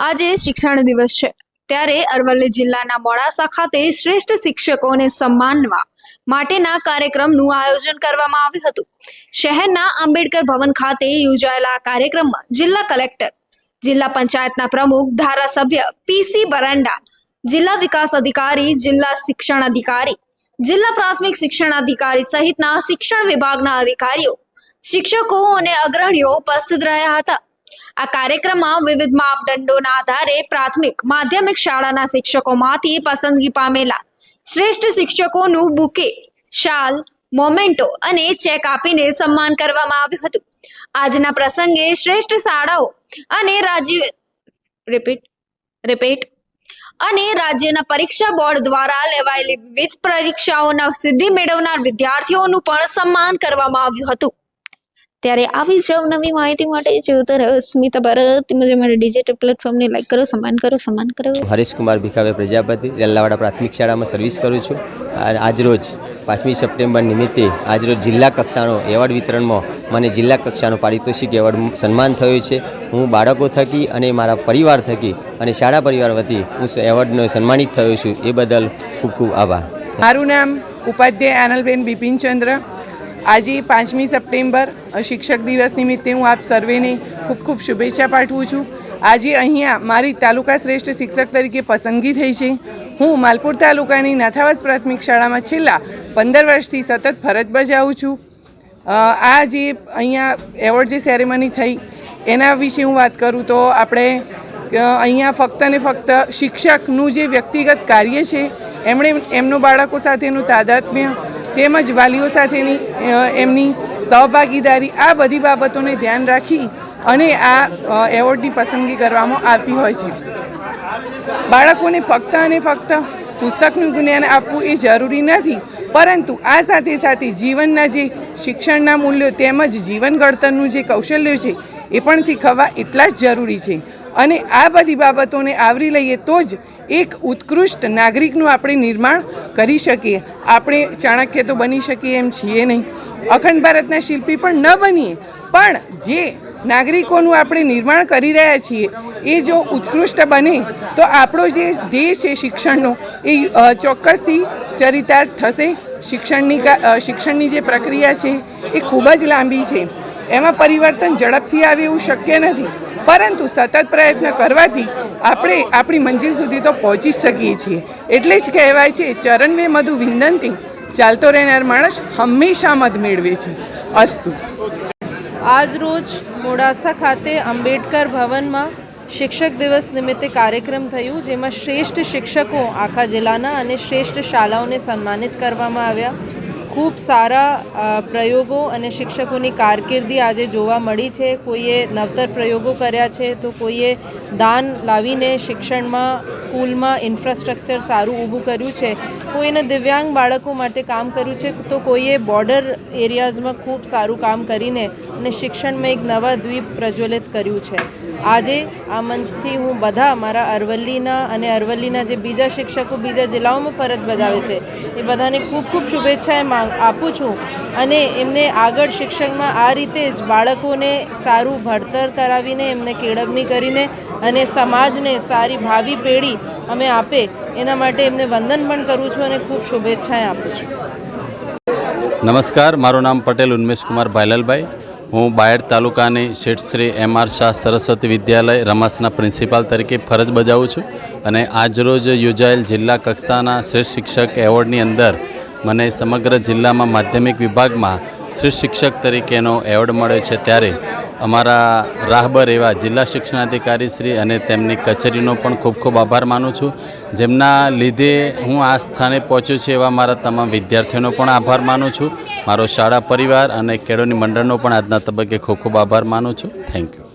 આજે શિક્ષણ દિવસ છે. ત્યારે અરવલ્લી જિલ્લાના મોડાસા ખાતે શ્રેષ્ઠ શિક્ષકોને સન્માનવા માટેના કાર્યક્રમનું આયોજન કરવામાં આવ્યું હતું. શહેરના આંબેડકર ભવન ખાતે યોજાયેલા કાર્યક્રમમાં જિલ્લા કલેક્ટર, જિલ્લા પંચાયતના પ્રમુખ, ધારાસભ્ય પીસી બરાંડા, જિલ્લા વિકાસ અધિકારી, જિલ્લા શિક્ષણ અધિકારી, જિલ્લા પ્રાથમિક શિક્ષણ અધિકારી સહિતના શિક્ષણ વિભાગના અધિકારીઓ, શિક્ષકો અને અગ્રણીઓ ઉપસ્થિત રહ્યા હતા. આ કાર્યક્રમમાં વિવિધ માપદંડોના આધારે પ્રાથમિક, માધ્યમિક શાળાના શિક્ષકોમાંથી પસંદગી પામેલા શ્રેષ્ઠ શિક્ષકોનું બુકે, શાલ, મોમેન્ટો અને ચેક આપીને સન્માન કરવામાં આવ્યું હતું. આજના પ્રસંગે શ્રેષ્ઠ શાળાઓ અને રાજ્ય રિપીટ રિપીટ અને રાજ્યના પરીક્ષા બોર્ડ દ્વારા લેવાયેલી વિવિધ પરીક્ષાઓના સિદ્ધિ મેળવનાર વિદ્યાર્થીઓનું પણ સન્માન કરવામાં આવ્યું હતું. ત્યારે આવી જ નવી માહિતી માટે જોતા રહો સ્મિતા ભારત તેમજ અમારા ડિજિટલ પ્લેટફોર્મને લાઈક કરો સમાન કરો સમાન કરો. હરીશકુમાર ભીખાભાઈ પ્રજાપતિ રેલાવાડા પ્રાથમિક શાળામાં સર્વિસ કરું છું. આજરોજ પાંચમી સપ્ટેમ્બર નિમિત્તે આજરોજ જિલ્લા કક્ષાનો એવોર્ડ વિતરણમાં મને જિલ્લા કક્ષાનો પારિતોષિક એવોર્ડ સન્માન થયું છે. હું બાળકો થકી અને મારા પરિવાર થકી અને શાળા પરિવાર વતી હું એવોર્ડનો સન્માનિત થયો છું. એ બદલ ખૂબ ખૂબ આભાર. મારું નામ ઉપાધ્યાય આનલબેન બિપિનચંદ્ર. આજે પાંચમી સપ્ટેમ્બર શિક્ષક દિવસ નિમિત્તે હું આપ સર્વેને ખૂબ ખૂબ શુભેચ્છા પાઠવું છું. આજે અહીંયા મારી તાલુકા શ્રેષ્ઠ શિક્ષક તરીકે પસંદગી થઈ છે. હું માલપુર તાલુકાની નાથાવાસ પ્રાથમિક શાળામાં છેલ્લા પંદર વર્ષથી સતત ફરજ બજાવું છું. આ જે અહીંયા એવોર્ડ જે સેરેમની થઈ, એના વિશે હું વાત કરું તો આપણે અહીંયા ફક્ત ને ફક્ત શિક્ષકનું જે વ્યક્તિગત કાર્ય છે, એમણે, એમનું બાળકો સાથેનું તાદાત્મ્ય તેમજ વાલીઓ સાથેની એમની સહભાગીદારી આ બધી બાબતોને ધ્યાન રાખી અને આ એવોર્ડની પસંદગી કરવામાં આવતી હોય છે. બાળકોને ફક્ત અને ફક્ત પુસ્તકનું જ્ઞાન આપવું એ જરૂરી નથી, પરંતુ આ સાથે સાથે જીવનના જે શિક્ષણના મૂલ્યો તેમજ જીવન ઘડતરનું જે કૌશલ્યો છે, એ પણ શીખવવા એટલા જ જરૂરી છે. અને આ બધી બાબતોને આવરી લઈએ તો જ એક ઉત્કૃષ્ટ નાગરિકનું આપણે નિર્માણ કરી શકીએ. આપણે ચાણક્ય તો બની શકીએ એમ છીએ નહીં. અખંડ ભારતના શિલ્પી પણ ન બનીએ. પણ જે નાગરિકોનું આપણે નિર્માણ કરી રહ્યા છીએ, એ જો ઉત્કૃષ્ટ બને, તો આપણો જે ધ્યેય છે શિક્ષણનો, એ ચોક્કસથી ચરિતાર્થ થશે. શિક્ષણની શિક્ષણની જે પ્રક્રિયા છે, એ ખૂબ જ લાંબી છે. એમાં પરિવર્તન ઝડપથી આવે એવું શક્ય નથી. પરંતુ સતત પ્રયત્ન કરવાથી આપણે આપણી મંજિલ સુધી તો પહોંચી શકીએ છીએ. એટલે જ કહેવાય છે ચરણને મધુ વિંદનથી ચાલતો રહેનાર માણસ હંમેશા મત મેળવે છે. અસ્તુ. આજરોજ મોડાસા ખાતે અંબેડકર ભવનમાં શિક્ષક દિવસ નિમિત્તે કાર્યક્રમ થયું, જેમાં શ્રેષ્ઠ શિક્ષકો આખા જિલ્લાના અને શ્રેષ્ઠ શાળાઓને સન્માનિત કરવામાં આવ્યા. ખૂબ સારા પ્રયોગો અને શિક્ષકોની કારકિર્દી આજે જોવા મળી છે. કોઈએ નવતર પ્રયોગો કર્યા છે તો કોઈએ દાન લાવીને શિક્ષણમાં, સ્કૂલમાં ઇન્ફ્રાસ્ટ્રક્ચર સારું ઊભું કર્યું છે. કોઈને દિવ્યાંગ બાળકો માટે કામ કર્યું છે તો કોઈએ બોર્ડર એરિયાઝમાં ખૂબ સારું કામ કરીને અને શિક્ષણમાં એક નવા દ્વીપ પ્રજ્વલિત કર્યું છે. આજે આ મંચથી હું બધા મારા અરવલ્લીના અને અરવલ્લીના જે બીજા શિક્ષકો, બીજા જિલ્લાઓમાં ફરજ બજાવે છે, એ બધાને ખૂબ ખૂબ શુભેચ્છાએ માંગ આપું છું. અને એમને આગળ શિક્ષણમાં આ રીતે જ બાળકોને સારું ભણતર કરાવીને, એમને કેળવણી કરીને અને સમાજને સારી ભાવિ પેઢી અમે આપે, એના માટે એમને વંદન પણ કરું છું અને ખૂબ શુભેચ્છાએ આપું છું. નમસ્કાર, મારું નામ પટેલ ઉન્મેશ કુમાર ભાઈલાલભાઈ. હું બાયડ તાલુકાની શેઠ શ્રી એમ આર શાહ સરસ્વતી વિદ્યાલય રમાસના પ્રિન્સિપાલ તરીકે ફરજ બજાવું છું અને આજરોજ યોજાયેલ જિલ્લા કક્ષાના શ્રેષ્ઠ શિક્ષક એવોર્ડની અંદર મને સમગ્ર જિલ્લામાં માધ્યમિક વિભાગમાં શ્રેષ્ઠ શિક્ષક તરીકેનો એવોર્ડ મળ્યો છે ત્યારે અમારા રાહબર એવા જિલ્લા શિક્ષણાધિકારી શ્રી અને તેમની કચેરીનો પણ ખૂબ ખૂબ આભાર માનું છું. જેમના લીધે હું આ સ્થાને પહોંચ્યો છું એવા મારા તમામ વિદ્યાર્થીઓનો પણ આભાર માનું છું. મારો શાળા પરિવાર અને કેળવણી મંડળનો પણ આજના તબક્કે ખૂબ ખૂબ આભાર માનું છું. Thank you